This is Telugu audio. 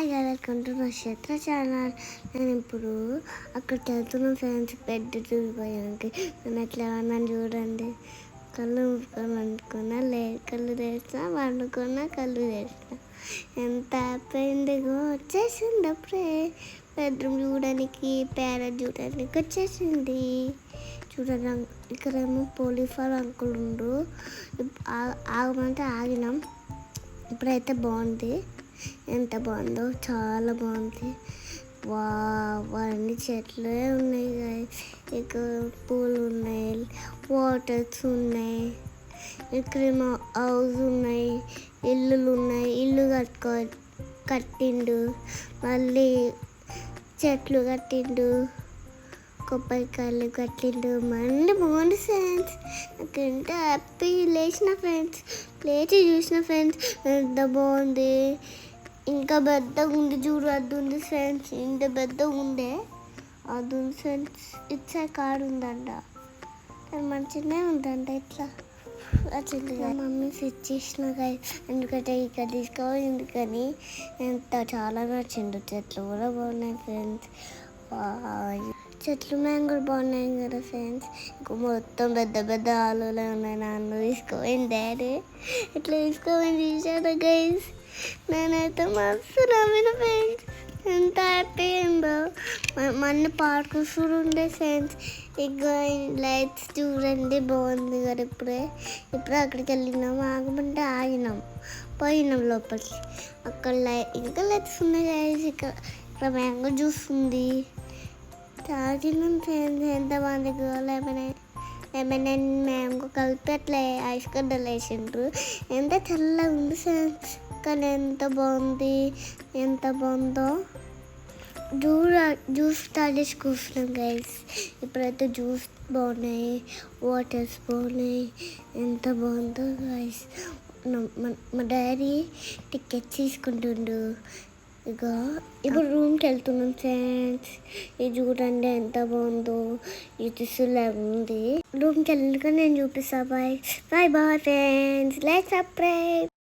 Welcome to Nakshatra channel. నేను ఇప్పుడు అక్కడికి వెళ్తున్నాను ఫ్రెండ్స్ బెడ్ చూసిపోయానికి నేను ఎట్లా ఉన్నాను చూడండి. కళ్ళు మూసుకొని వండుకున్నా లే కళ్ళు తెరిచినా వండుకున్నా కళ్ళు తెస్తా ఎంత పెండుగా వచ్చేసింది అప్పుడే. బెడ్రూమ్ చూడడానికి ప్యారెట్ చూడడానికి వచ్చేసింది. చూడండి ఇక్కడేమో పోలీస్ వాళ్ళు అంకుల్ ఆగమంటే ఆగినాం. ఇప్పుడైతే బాగుంది. ఎంత బాగుందో చాలా బాగుంది. వా అన్ని చెట్లే ఉన్నాయి ఇక్కడ పూలు ఉన్నాయి వాటర్స్ ఉన్నాయి ఇక్కడ హౌస్ ఉన్నాయి ఇల్లులు ఉన్నాయి ఇల్లు కట్టుకో కట్టిండు. మళ్ళీ చెట్లు కట్టిండు కొబ్బరికాయలు కట్టిండు. మళ్ళీ బాగుంది ఫ్రెండ్స్ నాకంటే హ్యాపీ లేచిన ఫ్రెండ్స్ లేచి చూసిన ఫ్రెండ్స్ ఎంత బాగుంది. ఇంకా పెద్దగా ఉంది చూడు అది ఉంది ఫ్రెండ్స్ ఇంత పెద్దగా ఉండే అది ఉంది ఫ్రెండ్స్ ఇచ్చే కాడు ఉందంట. కానీ మంచిగానే ఉందంట ఇట్లా. చిన్నగా మమ్మీ స్విచ్ చేసిన ఎందుకంటే ఇక్కడ తీసుకోవాలి ఎందుకని? ఎంత చాలా నచ్చిండు. చెట్లు కూడా బాగున్నాయి ఫ్రెండ్స్ చెట్లు మేము కూడా బాగున్నాయి కదా ఫ్రెండ్స్ ఇంకా మొత్తం పెద్ద పెద్ద ఆలులే ఉన్నాయి. నాన్న తీసుకోవాలి డాడీ ఇట్లా తీసుకోపోయింది చూసాను గైస్ నేనైతే మస్తు నవ్విన ఫ్రెండ్స్ ఎంత హ్యాపీ అయిందో మన పార్కు చూడు ఉండే ఫ్రెండ్స్ ఇక లైట్స్ చూడండి బాగుంది కదా ఇప్పుడే. ఇప్పుడు అక్కడికి వెళ్ళినాం ఆగమంటే ఆగినాం. పోయినాం లోపలికి. అక్కడ లైట్ ఇంకా లైట్స్ ఉన్నాయి ఇక్కడ ఇక్కడ మ్యాంగో జ్యూస్ ఉంది. తాగినాం ఫ్రెండ్స్ ఎంత బాగుంది లెమన్ ఏమైనా మ్యాంగో కలిపి అట్లా ఐస్ కడ్డలు వేసిండ్రు. ఎంత చల్లగా ఉంది ఫ్రెండ్స్ కానీ ఎంత బాగుంది ఎంత బాగుందో. జ్యూస్ జ్యూస్ స్టార్ట్ చేసి కూర్చున్నాం గైస్ ఇప్పుడైతే జ్యూస్ బాగున్నాయి వాటర్స్ బాగున్నాయి ఎంత బాగుందో గైస్ మా డాడీ టికెట్ తీసుకుంటుండు. ఇక ఇప్పుడు రూమ్కి వెళ్తున్నాం ఫ్రెండ్స్ ఇది చూడండి ఎంత బాగుందో ఇది ఉంది రూమ్కి వెళ్ళాక నేను చూపిస్తా bye bye bye friends like subscribe